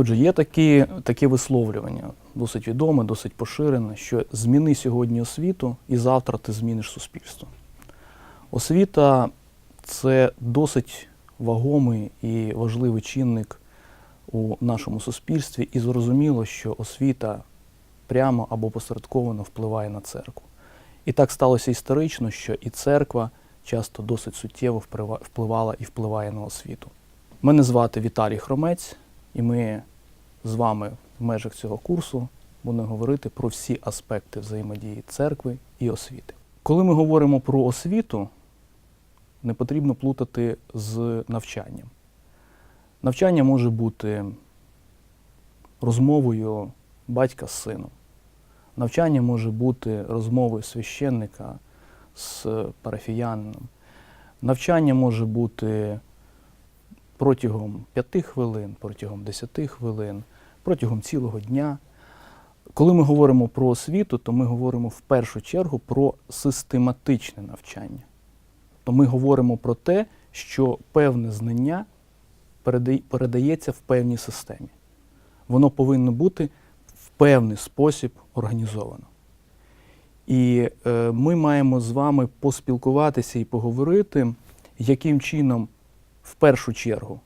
Отже, є такі, таке висловлювання, досить відоме, досить поширене, що зміни сьогодні освіту і завтра ти зміниш суспільство. Освіта це досить вагомий і важливий чинник у нашому суспільстві, і зрозуміло, що освіта прямо або посередковано впливає на церкву. І так сталося історично, що і церква часто досить суттєво впливала і впливає на освіту. Мене звати Віталій Хромець, і ми з вами в межах цього курсу будемо говорити про всі аспекти взаємодії церкви і освіти. Коли ми говоримо про освіту, не потрібно плутати з навчанням. Навчання може бути розмовою батька з сином. Навчання може бути розмовою священника з парафіянином. Навчання може бути протягом 5 хвилин, протягом 10 хвилин, протягом цілого дня. Коли ми говоримо про освіту, то ми говоримо в першу чергу про систематичне навчання. То ми говоримо про те, що певне знання передається в певній системі. Воно повинно бути в певний спосіб організовано. І е, ми маємо з вами поспілкуватися і поговорити, яким чином в першу чергу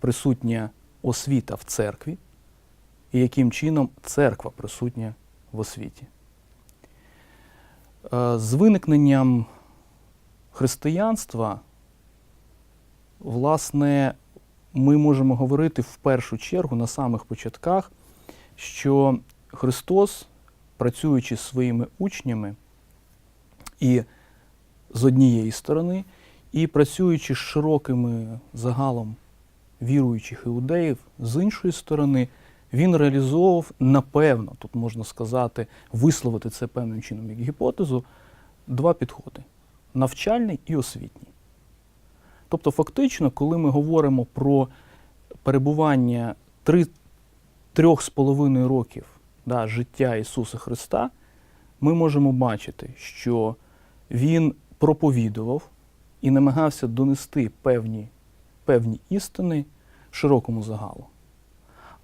присутня освіта в церкві, і яким чином церква присутня в освіті. Е, З виникненням християнства, власне, ми можемо говорити в першу чергу на самих початках, що Христос, працюючи з своїми учнями, і з однієї сторони, і працюючи з широкими загалом віруючих іудеїв, з іншої сторони, він реалізовував, напевно, тут можна сказати, висловити це певним чином як гіпотезу, два підходи навчальний і освітній. Тобто, фактично, коли ми говоримо про перебування трьох з половиною років да, життя Ісуса Христа, ми можемо бачити, що Він проповідував і намагався донести певні, певні істини широкому загалу.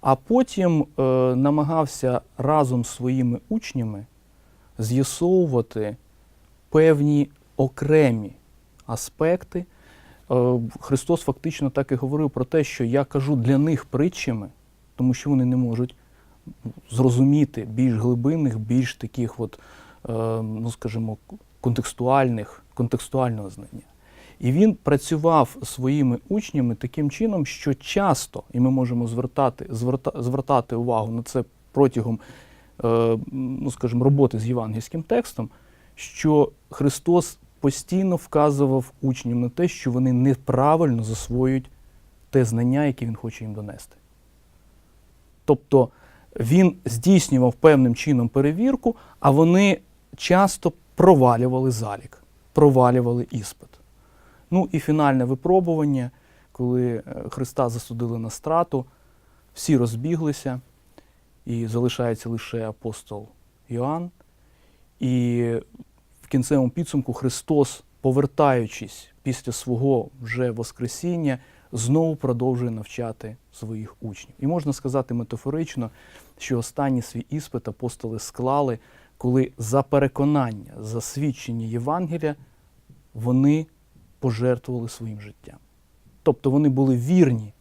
А потім е, намагався разом з своїми учнями з'ясовувати певні окремі аспекти. Е, Христос фактично так і говорив про те, що я кажу для них притчами, тому що вони не можуть зрозуміти більш глибинних, більш таких, от, е, ну скажімо, контекстуальних, контекстуального знання. І він працював своїми учнями таким чином, що часто, і ми можемо звертати, зверта, звертати увагу на це протягом, е, ну скажімо, роботи з євангельським текстом, що Христос постійно вказував учням на те, що вони неправильно засвоюють те знання, яке він хоче їм донести. Тобто він здійснював певним чином перевірку, а вони часто провалювали залік, провалювали іспит. Ну і фінальне випробування, коли е, Христа засудили на страту, всі розбіглися, і залишається лише апостол Йоанн. І в кінцевому підсумку Христос, повертаючись після свого вже Воскресіння, знову продовжує навчати своїх учнів. І можна сказати метафорично, що останній свій іспит апостоли склали, коли за переконання, за свідчення Євангелія вони пожертвували своїм життям. Тобто вони були вірні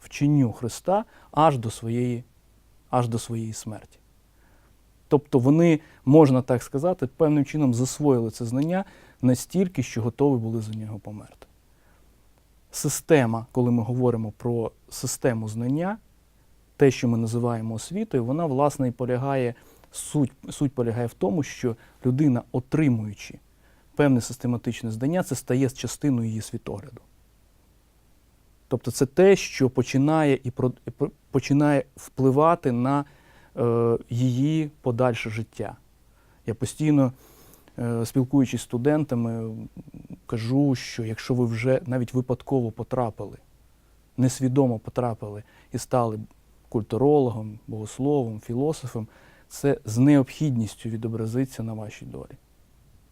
вченню Христа аж до своєї, аж до своєї смерті. Тобто вони, можна так сказати, певним чином засвоїли це знання настільки, що готові були за нього померти. Система, коли ми говоримо про систему знання, те, що ми називаємо освітою, вона, власне, і полягає, суть, суть полягає в тому, що людина, отримуючи певне систематичне знання, це стає частиною її світогляду. Тобто це те, що починає і починає впливати на е, її подальше життя. Я постійно, е, спілкуючись з студентами, кажу, що якщо ви вже навіть випадково потрапили, несвідомо потрапили і стали культурологом, богословом, філософом, це з необхідністю відобразиться на вашій долі.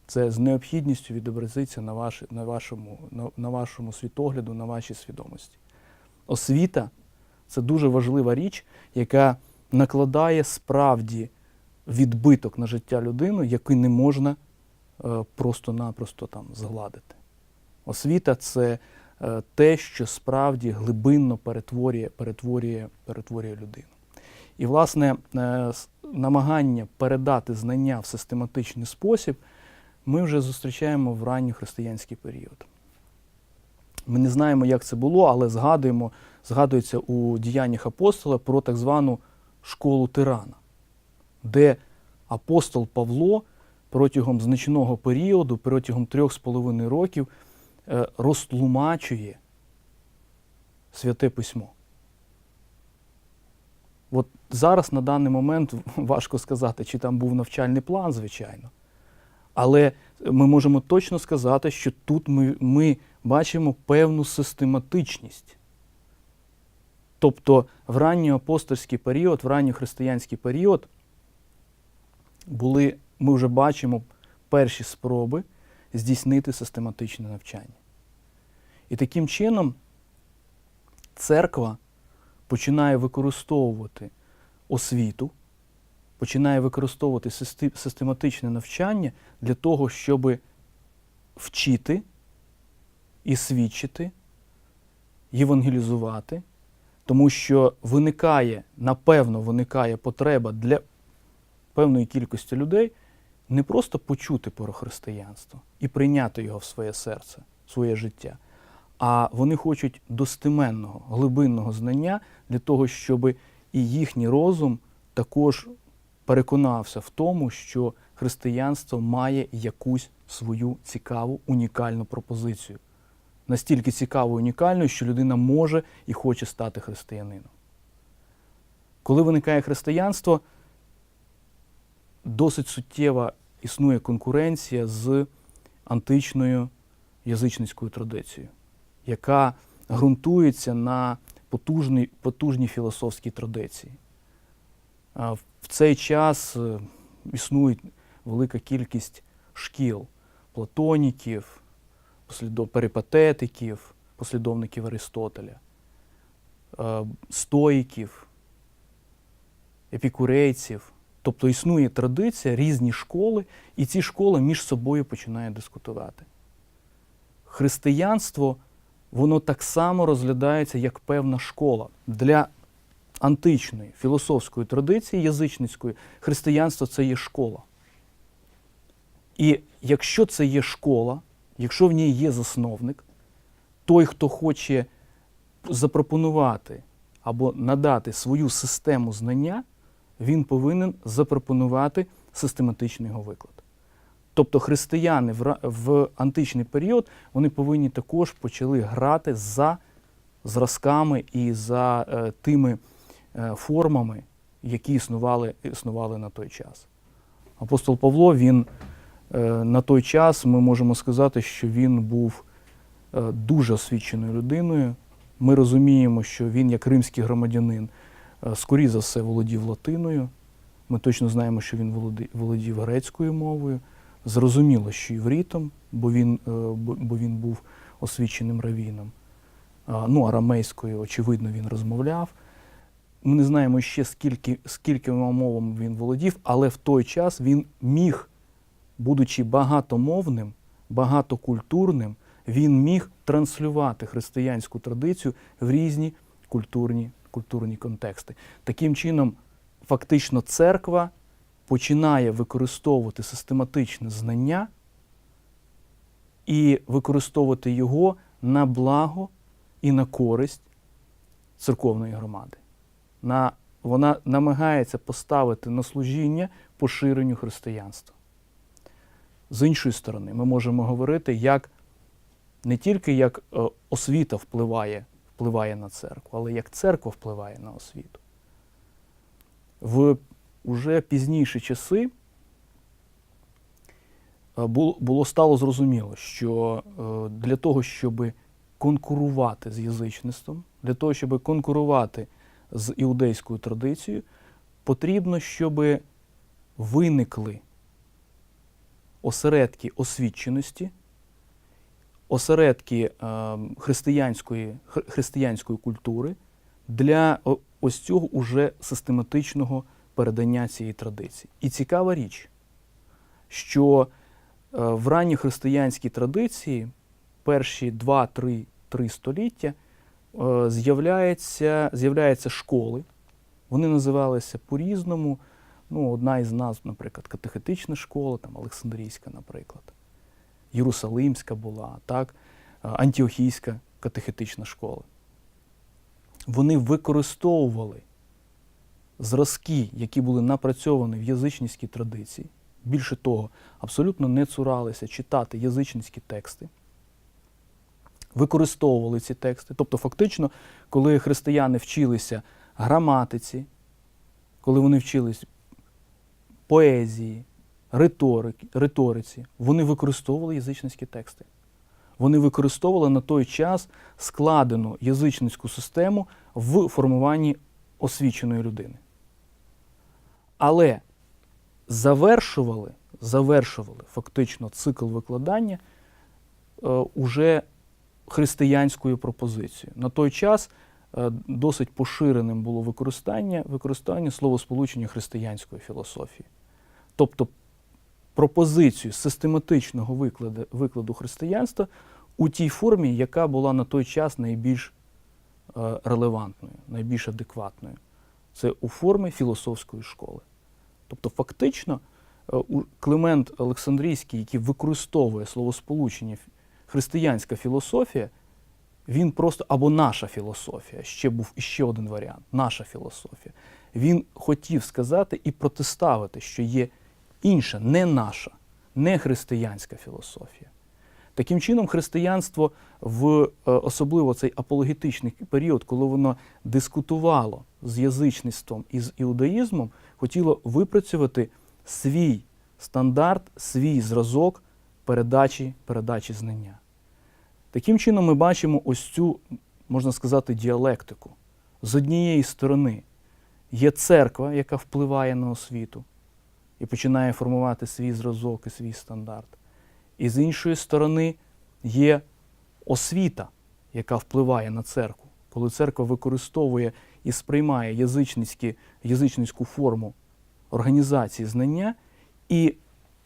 Це з необхідністю відобразиться на, ваш, на, вашому, на, на вашому світогляду, на вашій свідомості. Освіта Це дуже важлива річ, яка накладає справді відбиток на життя людини, який не можна е, просто-напросто там згладити. Освіта це е, те, що справді глибинно перетворює, перетворює, перетворює людину. І, власне, е, намагання передати знання в систематичний спосіб ми вже зустрічаємо в ранньохристиянський період. Ми не знаємо, як це було, але згадуємо, згадується у діяннях апостола про так звану школу тирана, де апостол Павло протягом значного періоду, протягом трьох з половиною років, е, розтлумачує святе письмо. От зараз на даний момент важко сказати, чи там був навчальний план, звичайно. Але ми можемо точно сказати, що тут ми, ми бачимо певну систематичність. Тобто в ранньоапостольський період, в ранньохристиянський період були, ми вже бачимо перші спроби здійснити систематичне навчання. І таким чином церква починає використовувати освіту, починає використовувати систематичне навчання для того, щоб вчити і свідчити, євангелізувати, тому що виникає, напевно, виникає потреба для певної кількості людей не просто почути про християнство і прийняти його в своє серце, в своє життя, а вони хочуть достеменного, глибинного знання для того, щоб і їхній розум також переконався в тому, що християнство має якусь свою цікаву, унікальну пропозицію. Настільки цікаву і унікальну, що людина може і хоче стати християнином. Коли виникає християнство, досить суттєва існує конкуренція з античною язичницькою традицією, яка ґрунтується на потужній, потужній філософській традиції. В цей час е, існує велика кількість шкіл платоніків, перипатетиків, послідовників Аристотеля, е, стоїків, епікурейців. Тобто існує традиція, різні школи, і ці школи між собою починають дискутувати. Християнство, воно так само розглядається як певна школа. Для античної філософської традиції язичницької християнство це є школа. І якщо це є школа, якщо в ній є засновник, той, хто хоче запропонувати або надати свою систему знання, він повинен запропонувати систематичний його виклад. Тобто християни в, античний період вони повинні також почали грати за зразками і за е, тими формами, які існували, існували на той час. Апостол Павло, він е, на той час ми можемо сказати, що він був е, дуже освіченою людиною. Ми розуміємо, що він, як римський громадянин, е, скоріше за все володів латиною. Ми точно знаємо, що він володів грецькою мовою. Зрозуміло, що іврітом, бо він, е, бо він був освіченим равіном. Ну, арамейською, очевидно, він розмовляв. Ми не знаємо ще, скільки, скількома мовами він володів, але в той час він міг, будучи багатомовним, багатокультурним, він міг транслювати християнську традицію в різні культурні, культурні контексти. Таким чином, фактично, церква починає використовувати систематичне знання і використовувати його на благо і на користь церковної громади. На, вона намагається поставити на служіння поширенню християнства. З іншої сторони, ми можемо говорити, як не тільки як е, освіта впливає, впливає на церкву, але як церква впливає на освіту. В уже пізніші часи е, було стало зрозуміло, що е, для того, щоб конкурувати з язичництвом, для того, щоб конкурувати з іудейською традицією, потрібно, щоб виникли осередки освіченості, осередки е, християнської, християнської культури, для ось цього уже систематичного передання цієї традиції. І цікава річ, що е, в ранній християнській традиції перші 2-3 три століття е, з'являється, з'являються школи. Вони називалися по-різному. Ну, одна із назв, наприклад, катехетична школа, там Олександрійська, наприклад, Єрусалимська була, так, е, Антіохійська катехетична школа. Вони використовували зразки, які були напрацьовані в язичницькій традиції. Більше того, абсолютно не цуралися читати язичницькі тексти, використовували ці тексти. Тобто, фактично, коли християни вчилися граматиці, коли вони вчились поезії, риториці, вони використовували язичницькі тексти. Вони використовували на той час складену язичницьку систему в формуванні освіченої людини. Але завершували, завершували фактично цикл викладання е, уже християнською пропозицією. На той час е, досить поширеним було використання, використання словосполучення християнської філософії. Тобто пропозицію систематичного викладу, викладу християнства у тій формі, яка була на той час найбільш е, релевантною, найбільш адекватною. Це у формі філософської школи. Тобто, фактично, е, Климент Олександрійський, який використовує словосполучення християнська філософія, він просто або наша філософія, ще був іще один варіант наша філософія. Він хотів сказати і протиставити, що є інша, не наша, не християнська філософія. Таким чином, християнство в е, особливо цей апологетичний період, коли воно дискутувало з язичництвом і з іудаїзмом, хотіло випрацювати свій стандарт, свій зразок передачі, передачі знання. Таким чином, ми бачимо ось цю, можна сказати, діалектику. З однієї сторони є церква, яка впливає на освіту і починає формувати свій зразок і свій стандарт. І з іншої сторони є освіта, яка впливає на церкву. Коли церква використовує і сприймає язичницькі, язичницьку форму організації знання і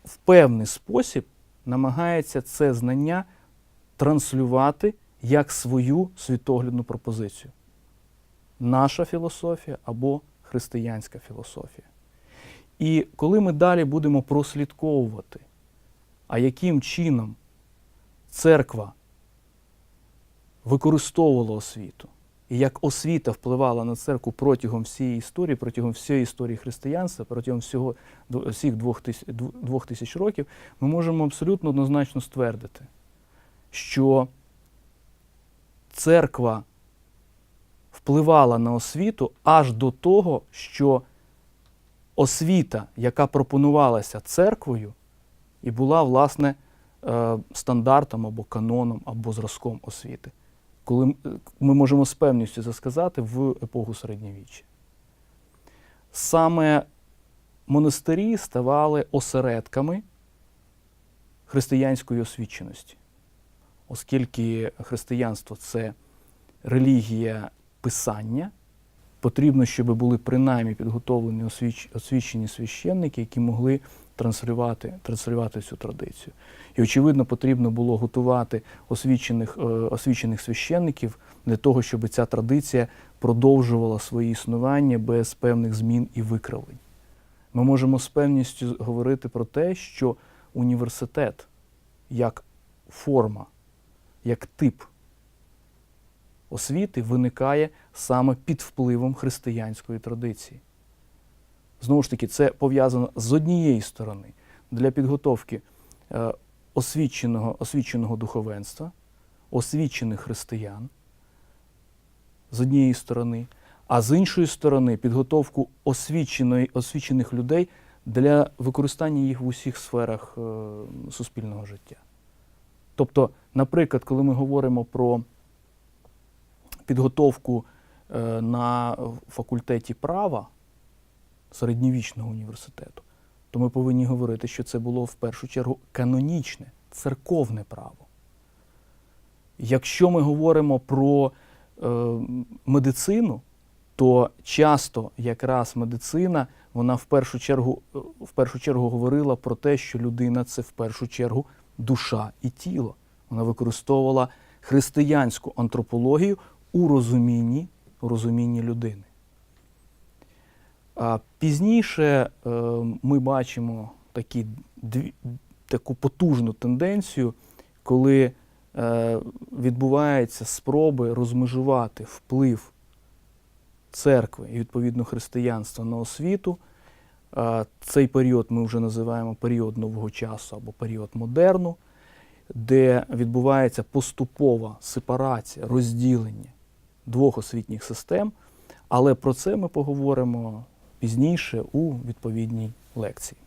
в певний спосіб намагається це знання транслювати як свою світоглядну пропозицію. Наша філософія або християнська філософія. І коли ми далі будемо прослідковувати, а яким чином церква використовувала освіту, і як освіта впливала на церкву протягом всієї історії, протягом всієї історії християнства, протягом всього всіх двох тисяч, двох тисяч років, ми можемо абсолютно однозначно ствердити, що церква впливала на освіту аж до того, що освіта, яка пропонувалася церквою, і була, власне, е, стандартом або каноном, або зразком освіти. Коли ми можемо з певністю це сказати в епоху середньовіччя. Саме монастирі ставали осередками християнської освіченості, оскільки християнство це релігія писання, потрібно, щоб були принаймні підготовлені освіч- освічені священники, які могли транслювати, транслювати цю традицію. І, очевидно, потрібно було готувати освічених, е, освічених священників для того, щоб ця традиція продовжувала своє існування без певних змін і викривлень. Ми можемо з певністю говорити про те, що університет як форма, як тип освіти виникає саме під впливом християнської традиції. Знову ж таки, це пов'язано з однієї сторони для підготовки е, освіченого, освіченого духовенства, освічених християн з однієї сторони, а з іншої сторони підготовку освіченої, освічених людей для використання їх в усіх сферах е, суспільного життя. Тобто, наприклад, коли ми говоримо про підготовку е, на факультеті права середньовічного університету, то ми повинні говорити, що це було в першу чергу канонічне, церковне право. Якщо ми говоримо про е, медицину, то часто якраз медицина вона в першу чергу, е, в першу чергу говорила про те, що людина це в першу чергу душа і тіло. Вона використовувала християнську антропологію у розумінні, у розумінні людини. А пізніше е, ми бачимо такі, таку потужну тенденцію, коли е, відбуваються спроби розмежувати вплив церкви і відповідно християнства на освіту. Цей період ми вже називаємо період нового часу або період модерну, де відбувається поступова сепарація, розділення двох освітніх систем. Але про це ми поговоримо пізніше у відповідній лекції.